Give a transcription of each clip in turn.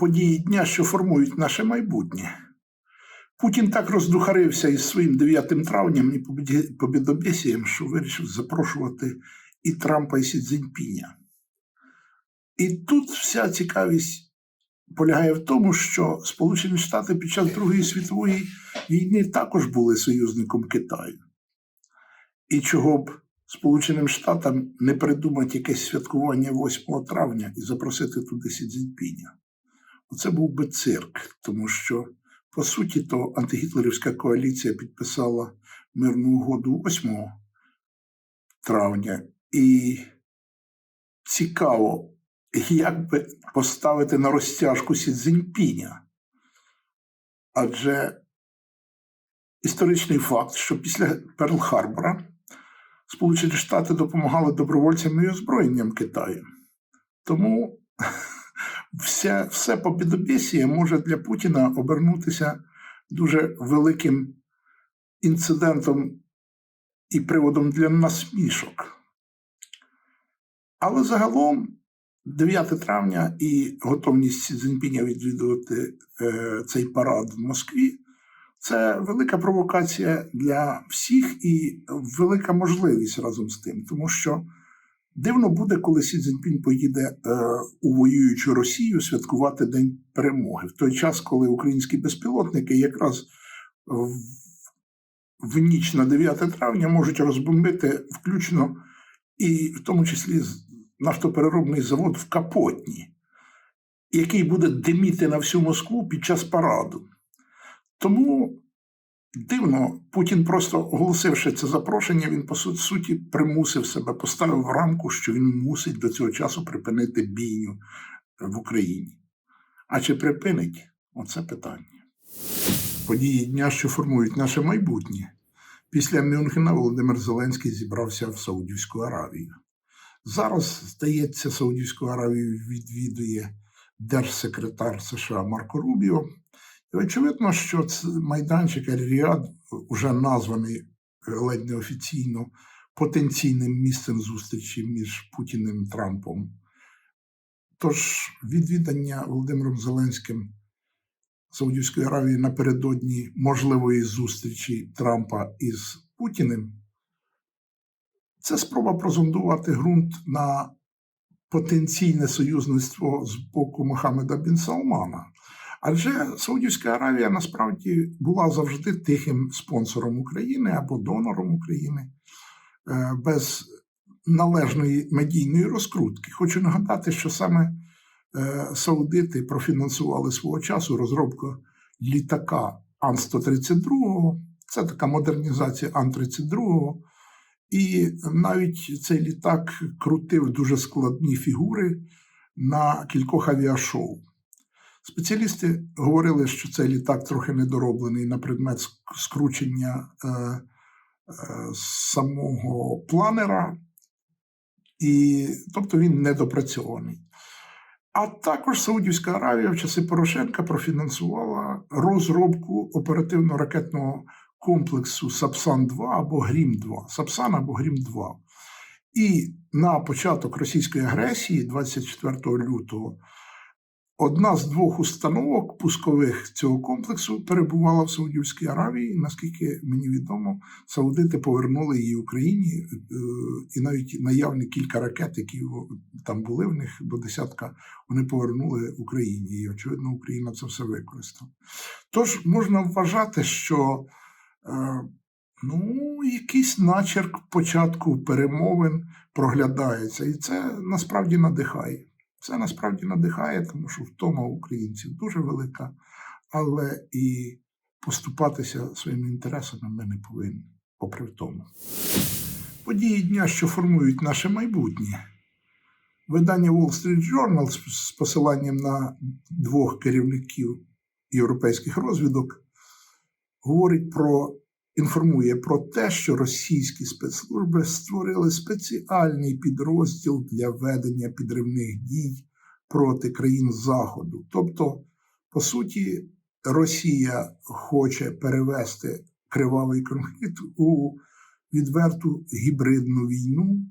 події дня, що формують наше майбутнє. Путін так роздухарився із своїм 9 травням і побідобєсієм, що вирішив запрошувати і Трампа, і Сі Цзіньпіня. І тут вся цікавість полягає в тому, що Сполучені Штати під час Другої світової війни також були союзником Китаю. І чого б Сполученим Штатам не придумати якесь святкування 8 травня і запросити туди Сі Цзіньпіня. Оце був би цирк, тому що, по суті, то антигітлерівська коаліція підписала мирну угоду 8 травня. І цікаво, як би поставити на розтяжку Сі Цзіньпіня. Адже історичний факт, що після Перл-Харбора Сполучені Штати допомагали добровольцям і озброєнням Китаю. Тому все, все побідобєсіє може для Путіна обернутися дуже великим інцидентом і приводом для насмішок. Але загалом 9 травня і готовність Сі Цзіньпіня відвідувати е, цей парад в Москві це велика провокація для всіх і велика можливість разом з тим, тому що дивно буде, коли Сі Цзіньпінь поїде е, у воюючу Росію святкувати День перемоги. В той час, коли українські безпілотники якраз в, в ніч на 9 травня можуть розбомбити включно і в тому числі нафтопереробний завод в Капотні, який буде диміти на всю Москву під час параду. Тому дивно, Путін просто оголосивши це запрошення, він по суті примусив себе, поставив в рамку, що він мусить до цього часу припинити бійню в Україні. А чи припинить? Оце питання. Події дня, що формують наше майбутнє. Після Мюнхена Володимир Зеленський зібрався в Саудівську Аравію. Зараз, здається, Саудівську Аравію відвідує держсекретар США Марко Рубіо. І очевидно, що майданчик Аль-Ріад, уже названий е, ледь неофіційно потенційним місцем зустрічі між Путіним і Трампом. Тож відвідання Володимиром Зеленським Саудівської Аравії напередодні можливої зустрічі Трампа із Путіним це спроба прозондувати ґрунт на потенційне союзництво з боку Мохаммеда Бін Салмана. Адже Саудівська Аравія насправді була завжди тихим спонсором України або донором України е, без належної медійної розкрутки. Хочу нагадати, що саме е, саудити профінансували свого часу розробку літака Ан-132. Це така модернізація Ан-32. І навіть цей літак крутив дуже складні фігури на кількох авіашоу. Спеціалісти говорили, що цей літак трохи недороблений на предмет скручення е, е, самого планера, і, тобто він недопрацьований. А також Саудівська Аравія в часи Порошенка профінансувала розробку оперативно-ракетного комплексу Сапсан 2 або Грім 2. Сапсан або Грім 2. І на початок російської агресії, 24 лютого, одна з двох установок пускових цього комплексу перебувала в Саудівській Аравії. Наскільки мені відомо, саудити повернули її Україні, е, і навіть наявні кілька ракет, які там були в них до десятка, вони повернули Україні. І очевидно, Україна це все використала. Тож можна вважати, що ну, якийсь начерк початку перемовин проглядається, і це насправді надихає. Це насправді надихає, тому що втома українців дуже велика, але і поступатися своїми інтересами ми не повинні, попри втому. Події дня, що формують наше майбутнє. Видання Wall Street Journal з посиланням на двох керівників європейських розвідок говорить про інформує про те, що російські спецслужби створили спеціальний підрозділ для ведення підривних дій проти країн Заходу. Тобто, по суті, Росія хоче перевести кривавий конфлікт у відверту гібридну війну.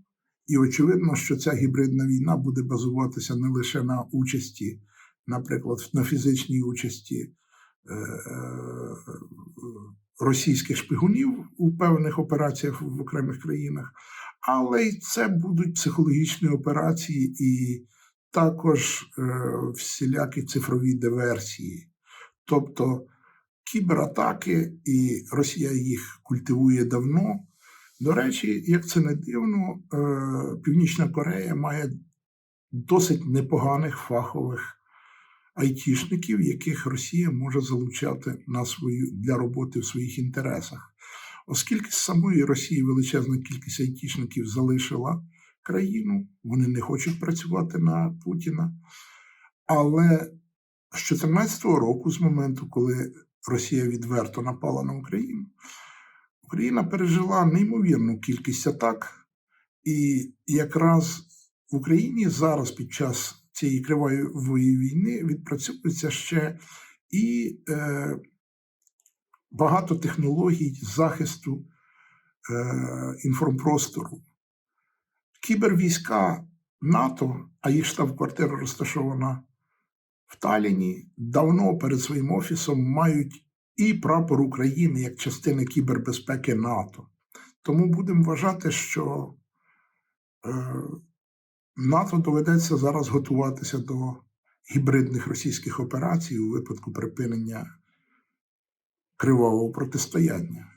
І очевидно, що ця гібридна війна буде базуватися не лише на участі, наприклад, на фізичній участі російських шпигунів у певних операціях в окремих країнах, але й це будуть психологічні операції і також е, всілякі цифрові диверсії. Тобто кібератаки, і Росія їх культивує давно. До речі, як це не дивно, е, Північна Корея має досить непоганих фахових айтішників, яких Росія може залучати на свою для роботи в своїх інтересах. Оскільки з самої Росії величезна кількість айтішників залишила країну, вони не хочуть працювати на Путіна. Але з 2014 року, з моменту, коли Росія відверто напала на Україну, Україна пережила неймовірну кількість атак, і якраз в Україні зараз під час цієї кривавої війни відпрацьовується ще і е, багато технологій захисту е, інформпростору. Кібервійська НАТО, а їх штаб-квартира розташована в Таліні, давно перед своїм офісом мають і прапор України як частини кібербезпеки НАТО. Тому будемо вважати, що е, НАТО доведеться зараз готуватися до гібридних російських операцій у випадку припинення кривавого протистояння.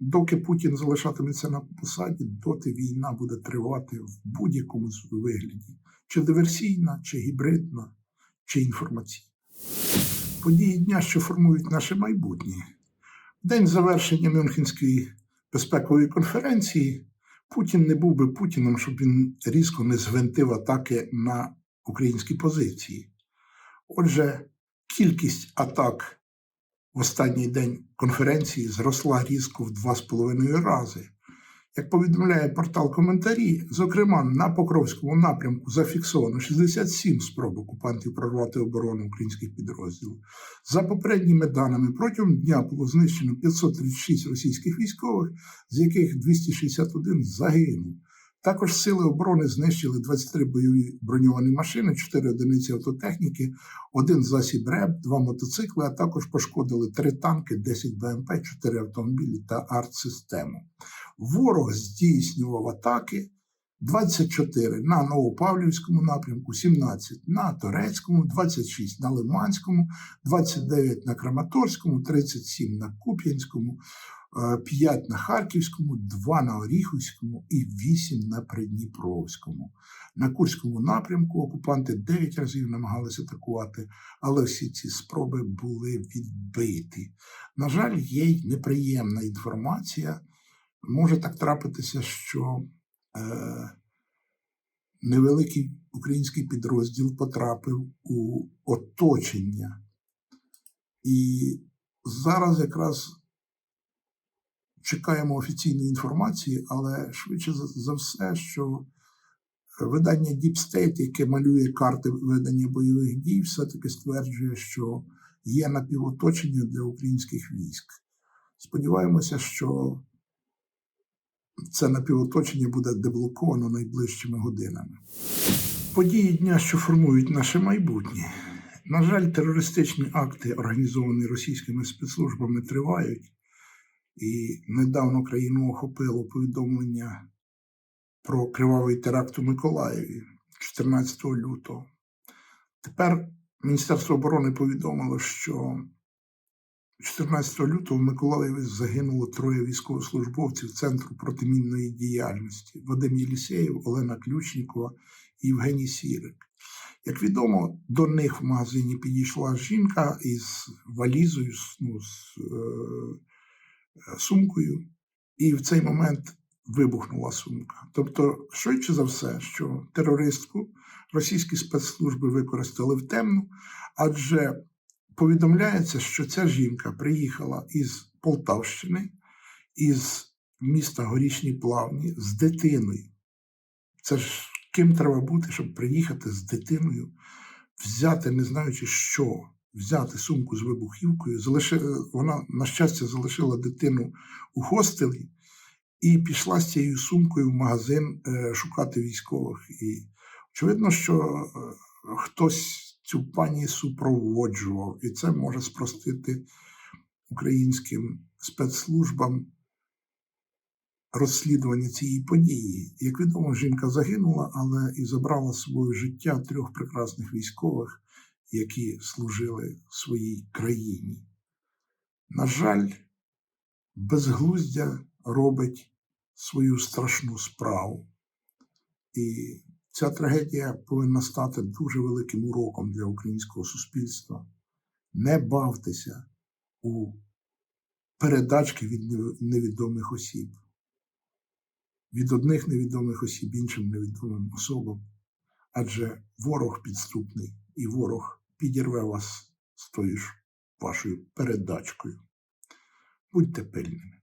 Доки Путін залишатиметься на посаді, доти війна буде тривати в будь-якому вигляді: чи диверсійна, чи гібридна, чи інформаційна. Події дня, що формують наше майбутнє. День завершення Мюнхенської безпекової конференції Путін не був би Путіном, щоб він різко не звинтив атаки на українські позиції. Отже, кількість атак в останній день конференції зросла різко в два з половиною рази. Як повідомляє портал коментарі, зокрема на Покровському напрямку зафіксовано 67 спроб окупантів прорвати оборону українських підрозділів. За попередніми даними, протягом дня було знищено 536 російських військових, з яких 261 загинув. Також сили оборони знищили 23 бойові броньовані машини, 4 одиниці автотехніки, один засіб РЕБ, 2 мотоцикли, а також пошкодили 3 танки, 10 БМП, 4 автомобілі та артсистему. Ворог здійснював атаки 24 на Новопавлівському напрямку, 17 на Торецькому, 26 на Лиманському, 29 на Краматорському, 37 на Куп'янському. 5 на Харківському, 2 на Оріхівському і 8 на Придніпровському. На Курському напрямку окупанти 9 разів намагалися атакувати, але всі ці спроби були відбиті. На жаль, є неприємна інформація. Може так трапитися, що е, невеликий український підрозділ потрапив у оточення. І зараз якраз чекаємо офіційної інформації, але швидше за все, що видання Deep State, яке малює карти ведення бойових дій, все-таки стверджує, що є напівоточення для українських військ. Сподіваємося, що це напівоточення буде деблоковано найближчими годинами. Події дня, що формують наше майбутнє. На жаль, терористичні акти, організовані російськими спецслужбами, тривають. І недавно країну охопило повідомлення про кривавий теракт у Миколаєві 14 лютого. Тепер Міністерство оборони повідомило, що 14 лютого в Миколаєві загинуло троє військовослужбовців Центру протимінної діяльності Вадим Єлісєєв, Олена Ключнікова і Євгеній Сірик. Як відомо, до них в магазині підійшла жінка із валізою, ну, з е, сумкою, і в цей момент вибухнула сумка. Тобто, швидше за все, що терористку російські спецслужби використали в темну, адже повідомляється, що ця жінка приїхала із Полтавщини, із міста Горішні Плавні з дитиною. Це ж ким треба бути, щоб приїхати з дитиною, взяти, не знаючи що, взяти сумку з вибухівкою. Залиши... Вона, на щастя, залишила дитину у хостелі і пішла з цією сумкою в магазин е, шукати військових. І очевидно, що е, хтось цю пані супроводжував, і це може спростити українським спецслужбам розслідування цієї події. Як відомо, жінка загинула, але і забрала собою життя трьох прекрасних військових, які служили своїй країні. На жаль, безглуздя робить свою страшну справу. І ця трагедія повинна стати дуже великим уроком для українського суспільства. Не бавтеся у передачки від невідомих осіб. Від одних невідомих осіб іншим невідомим особам. Адже ворог підступний і ворог підірве вас з тою ж вашою передачкою. Будьте пильними.